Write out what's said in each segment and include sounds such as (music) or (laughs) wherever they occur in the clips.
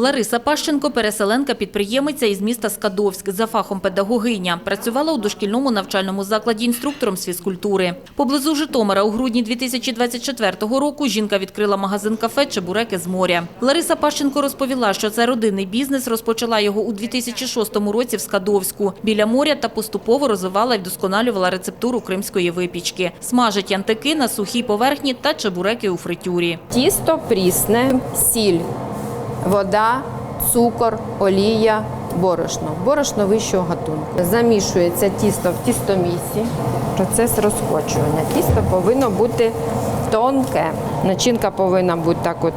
Лариса Пащенко – переселенка підприємиця із міста Скадовськ, за фахом педагогиня. Працювала у дошкільному навчальному закладі інструктором з фізкультури. Поблизу Житомира у грудні 2024 року жінка відкрила магазин-кафе «Чебуреки з моря». Лариса Пащенко розповіла, що це родинний бізнес, розпочала його у 2006 році в Скадовську, біля моря та поступово розвивала і вдосконалювала рецептуру кримської випічки. Смажить антики на сухій поверхні та чебуреки у фритюрі. Тісто прісне, сіль, вода, цукор, олія, борошно. Борошно вищого гатунку. Замішується тісто в тістомісі. Процес розкочування. Тісто повинно бути тонке. Начинка повинна бути так от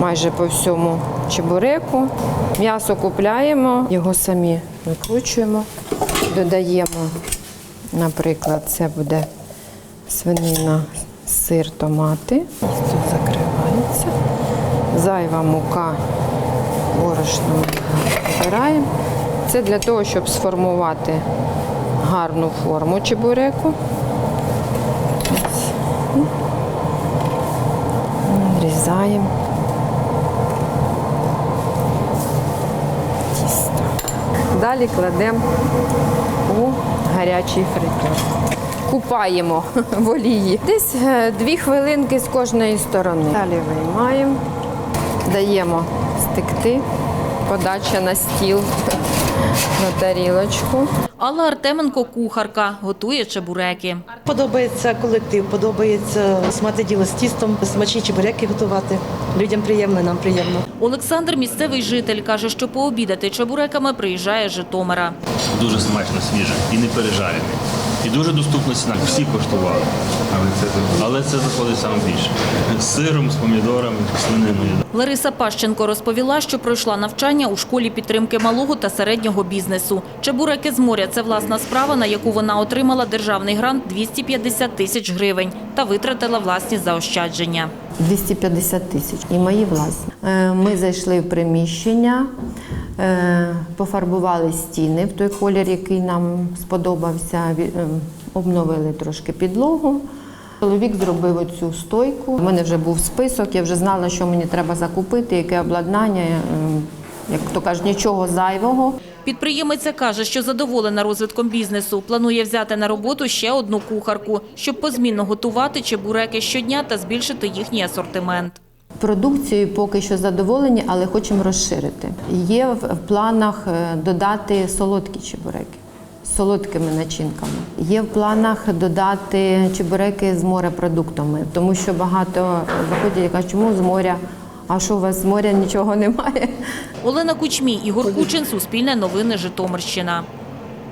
майже по всьому чебуреку. М'ясо купляємо, його самі викручуємо, додаємо, наприклад, це буде свинина, сир, томати. Зайва мука, борошно збираємо. Це для того, щоб сформувати гарну форму чебуреку. Ось. Нарізаємо. Тісто. Далі кладемо у гарячий фритюр. Купаємо (laughs) в олії. Десь е, дві хвилинки з кожної сторони. Далі виймаємо, даємо стекти, подача на стіл, на тарілочку. Алла Артеменко – кухарка, готує чебуреки. Подобається колектив, подобається мати діло з тістом, смачні чебуреки готувати. Людям приємно, нам приємно. Олександр – місцевий житель, каже, що пообідати чебуреками приїжджає з Житомира. Дуже смачно, свіже і не пережарений. І дуже доступна ціна. Всі коштували. Але це, Але це заходить саме більше. З сиром, з помідорами, з свининою. Лариса Пащенко розповіла, що пройшла навчання у школі підтримки малого та середнього бізнесу. Чебуреки з моря – це власна справа, на яку вона отримала державний грант 250 тисяч гривень та витратила власні заощадження. 250 тисяч і мої власні. Е, Ми зайшли в приміщення, е, пофарбували стіни в той колір, який нам сподобався. е, Обновили трошки підлогу. Чоловік зробив оцю стойку. У мене вже був список, я вже знала, що мені треба закупити, яке обладнання. Як то кажуть, нічого зайвого. Підприємиця каже, що задоволена розвитком бізнесу. Планує взяти на роботу ще одну кухарку, щоб позмінно готувати чебуреки щодня та збільшити їхній асортимент. Продукцією поки що задоволені, але хочемо розширити. Є в планах е, додати солодкі чебуреки з солодкими начинками. Є в планах додати чебуреки з морепродуктами, тому що багато заходять кажуть, чому з моря? А що у вас з моря нічого немає? Олена Кучмій, Ігор Кучин, Суспільне новини, Житомирщина.